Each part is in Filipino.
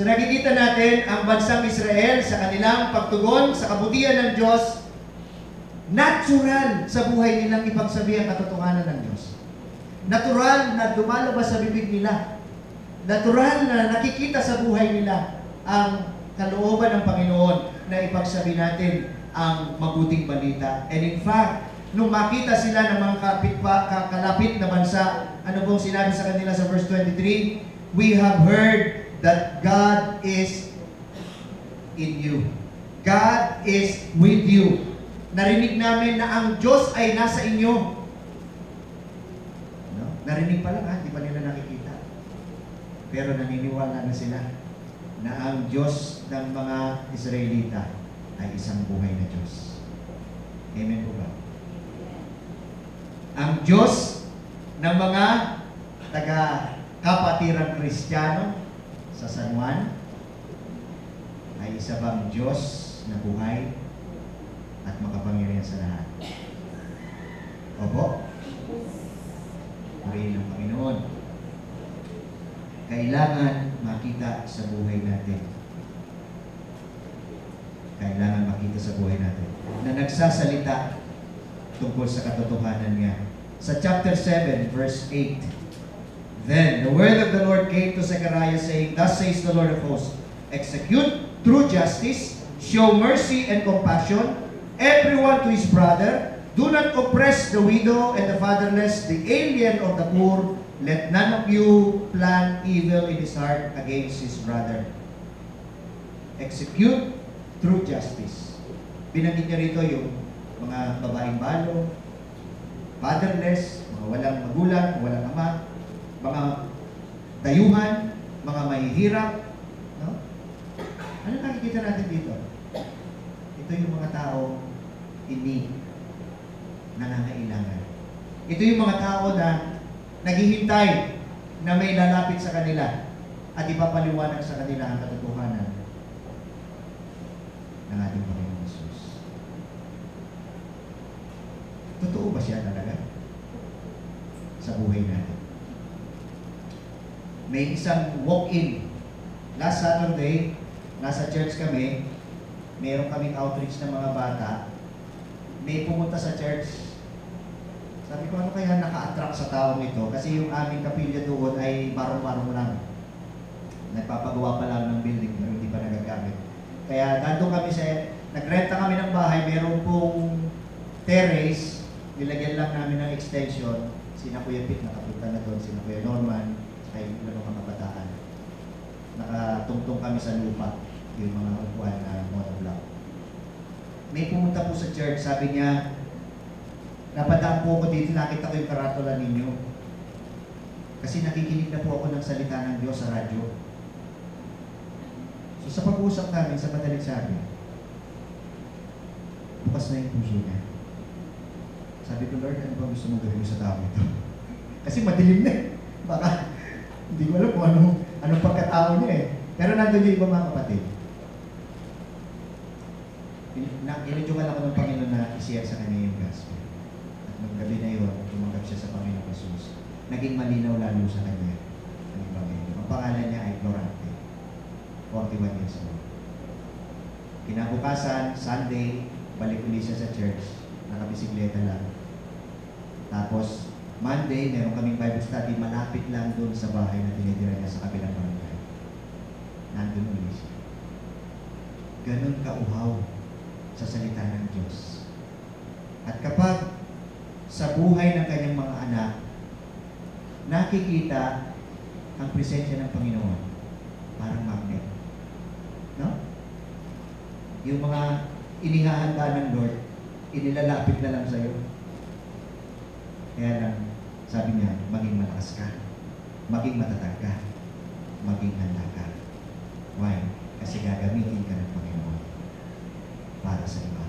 So nakikita natin ang bansang Israel sa kanilang pagtugon sa kabutihan ng Diyos, natural sa buhay nilang ipagsabi ang katotohanan ng Diyos. Natural na dumalabas sa bibig nila. Natural na nakikita sa buhay nila ang kalooban ng Panginoon na ipagsabi natin ang mabuting balita. And in fact, nung makita sila ng mga kapit pa, kalapit na bansa, ano pong sinabi sa kanila sa verse 23? We have heard that God is in you. God is with you. Narinig namin na ang Diyos ay nasa inyo. No? Narinig pa lang ha, hindi pa nila nakikita. Pero naniniwala na sila na ang Diyos ng mga Israelita ay isang buhay na Diyos. Amen po ba? Ang Diyos ng mga taga-kapatirang Kristiyano sa San Juan ay isa bang Diyos na buhay at makapangyarihan sa lahat? Opo? Purihin ng Panginoon. Kailangan makita sa buhay natin. Kailangan makita sa buhay natin na nagsasalita tungkol sa katotohanan niya. Sa chapter 7, verse 8, Then the word of the Lord came to Zechariah saying, Thus says the Lord of hosts, Execute true justice, show mercy and compassion, everyone to his brother, do not oppress the widow and the fatherless, the alien or the poor, let none of you plan evil in his heart against his brother. Execute true justice. Binanggit niya rito yung mga babaeng balo, fatherless, mga walang magulang, walang ama, mga dayuhan, mga mahihirap. No? Ano nakikita natin dito? Ito yung mga tao in nangangailangan. Ito yung mga tao na naghihintay na may lalapit sa kanila at ipapaliwanag sa kanila ang katotohanan ng ating Panginoon Jesus. Totoo ba siya talaga? Sa buhay natin. May isang walk-in. Last Saturday, nasa church kami, meron kaming outreach ng mga bata. May pumunta sa church. Sabi ko, ano kaya naka-attract sa taong ito? Kasi yung aming kapilya doon ay barong-barong lang. Nagpapagawa pa lang ng building pero hindi pa nagagamit. Kaya nandun kami sa, nagrenta kami ng bahay, meron pong terrace, nilagyan lang namin ng extension, sina Kuya Pete nakapunta na doon, sina Kuya Norman, yung ilan mga kabataan. Nakatungtong kami sa lupa, yung mga upuan na monoblock. May pumunta po sa church, sabi niya, napadaan po ako dito, nakita ko yung karatula ninyo. Kasi nakikinig na po ako ng salita ng Diyos sa radyo. So sa pag-uusap namin sa madaling sabi, bukas na yung puso niya. Sabi ko, Lord, ano ba gusto mong gawin sa tao ito? Kasi madilim na eh. Baka, hindi ko alam kung anong, anong pagkatao niya eh. Pero nandun yung iba mga kapatid. Na, inidyungan ako ng Panginoon na isiyar sa kanya yung gospel. At nung gabi na yun, tumanggap siya sa Panginoon Jesus. Naging malinaw lalo sa kanya ang Ebanghelyo. Ang pangalan niya ay Florante. 41 years old. Kinabukasan, Sunday, balik ulit siya sa church. Nakabisikleta lang. Tapos, Monday, meron kaming Bible study malapit lang doon sa bahay na tinitira niya sa kabilang barangay. Nandun ulit siya. Ganun kauhaw sa salita ng Diyos. At kapag sa buhay ng kanyang mga anak, nakikita ang presensya ng Panginoon, parang magnet. No? Yung mga inihahanda ng Lord, inilalapit na lang sa'yo. Kaya lang, sabi niya, maging malakas ka, maging matatag ka, maging handa ka. Why? Kasi gagamitin ka ng Panginoon para sa iba.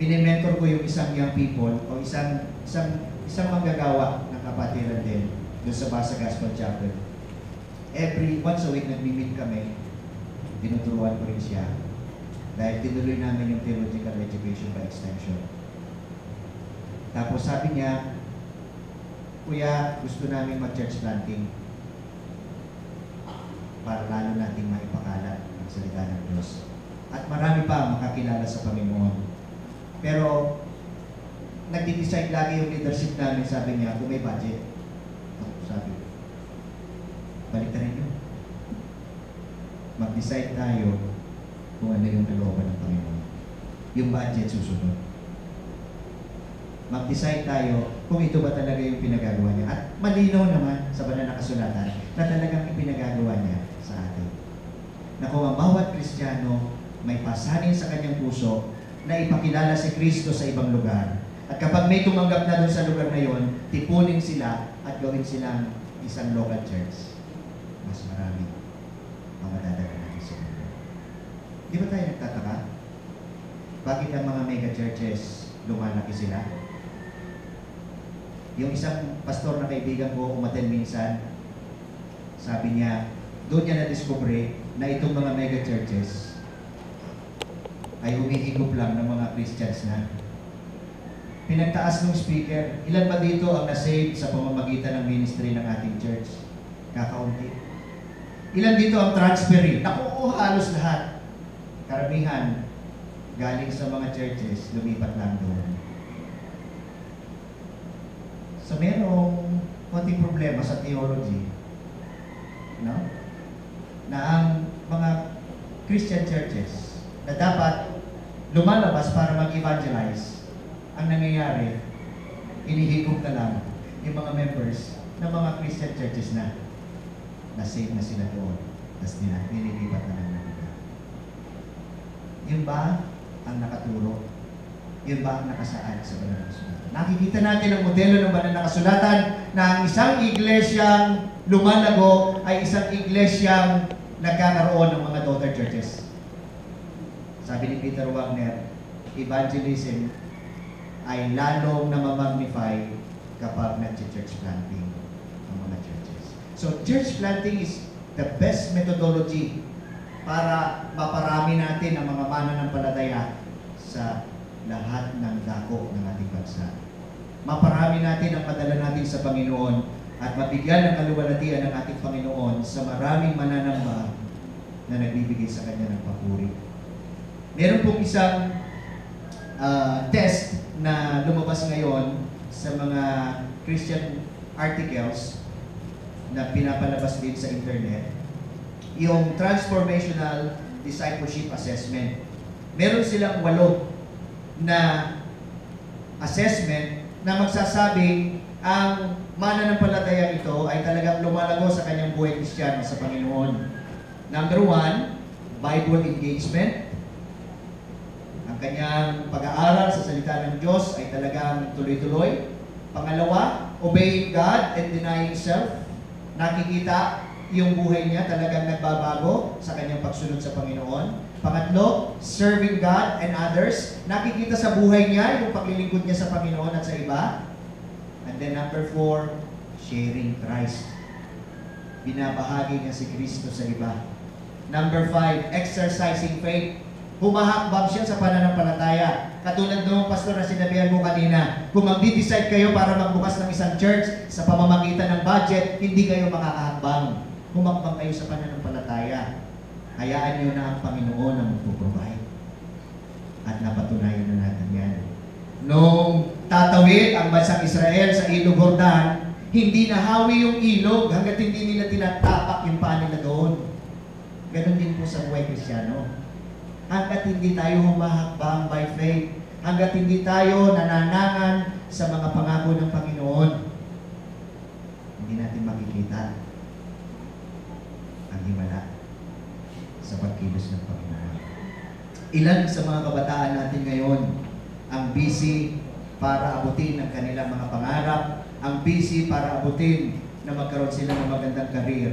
Minimentor ko yung isang young people o isang isang isang manggagawa ng kapatiran din doon sa Basa Gospel Chapel. Every once a week nagmi-meet kami, tinuturuan ko rin siya dahil tinuloy namin yung theological education by extension. Tapos sabi niya, Kuya, gusto namin mag-church planting. para lalo nating maipakalat ang salita ng Diyos. At marami pa makakilala sa Panginoon. Pero, nagdi-decide lagi yung leadership namin, sabi niya, kung may budget. Sabi ko, balik na rin yun. Mag-decide tayo kung ano yung kalooban ng Panginoon. Yung budget susunod. Mag-decide tayo kung ito ba talaga yung pinagagawa niya. At malinaw naman sa banal na kasulatan na talagang ipinagagawa niya sa atin. Na kung ang bawat Kristiyano may pasanin sa kanyang puso na ipakilala si Kristo sa ibang lugar. At kapag may tumanggap na doon sa lugar na yon, tipunin sila at gawin silang isang local church. Mas marami ang madadala natin sa mundo. Di ba tayo nagtataka? Bakit ang mga mega churches lumalaki sila? Yung isang pastor na kaibigan ko umaten minsan, sabi niya, doon niya na-discover na itong mga mega churches ay humihigop lang ng mga Christians na. Pinagtaas ng speaker, ilan ba dito ang nasave sa pamamagitan ng ministry ng ating church? Kakaunti. Ilan dito ang transferee? Naku, oo, halos lahat. Karamihan, galing sa mga churches, lumipat lang doon. So merong konting problema sa theology. No? Na ang mga Christian churches na dapat lumalabas para mag-evangelize, ang nangyayari, inihigop na lang yung mga members ng mga Christian churches na na-save na sila doon. Tapos nila, nililipat na lang ng lugar. Yun ba ang nakaturo? Yun ba ang nakasaad sa banal na kasulatan? Nakikita natin ang modelo ng banal na kasulatan na ang isang iglesyang lumalago ay isang iglesyang nagkakaroon ng mga daughter churches. Sabi ni Peter Wagner, evangelism ay lalong namamagnify kapag nag-church planting ang mga churches. So, church planting is the best methodology para maparami natin ang mga mananampalataya sa lahat ng dako ng ating bansa. Maparami natin ang padala natin sa Panginoon at mabigyan ng kaluwalhatian ng ating Panginoon sa maraming mananamba na nagbibigay sa Kanya ng papuri. Meron pong isang ah, test na lumabas ngayon sa mga Christian articles na pinapalabas din sa internet, yung Transformational Discipleship Assessment. Meron silang walo na assessment na magsasabing ang mananampalataya ito ay talagang lumalago sa kanyang buhay kristyano sa Panginoon. Number one, Bible engagement. Ang kanyang pag-aaral sa salita ng Diyos ay talagang tuloy-tuloy. Pangalawa, obeying God and denying self. Nakikita yung buhay niya talagang nagbabago sa kanyang pagsunod sa Panginoon. Pangatlo, serving God and others. Nakikita sa buhay niya yung paglilingkod niya sa Panginoon at sa iba. And then number four, sharing Christ. Binabahagi niya si Kristo sa iba. Number five, exercising faith. Humahakbang siya sa pananampalataya. Katulad ng pastor na sinabihan mo kanina, kung magdi-decide kayo para magbukas ng isang church sa pamamagitan ng budget, hindi kayo makakahakbang. Humakbang kayo sa pananampalataya. Hayaan niyo na ang Panginoon ang magpo-provide. At napatunayan na natin yan. Nung tatawid ang bansang Israel sa ilog Jordan, hindi nahawi yung ilog hanggat hindi nila tinatapak yung paa nila doon. Ganon din po sa buhay Kristiyano. Hanggat hindi tayo humahakbang by faith, hanggat hindi tayo nananangan sa mga pangako ng Panginoon, hindi natin makikita ang himala sa pagkilos ng Panginoon. Ilan sa mga kabataan natin ngayon ang busy para abutin ang kanilang mga pangarap, ang busy para abutin na magkaroon sila ng magandang karir,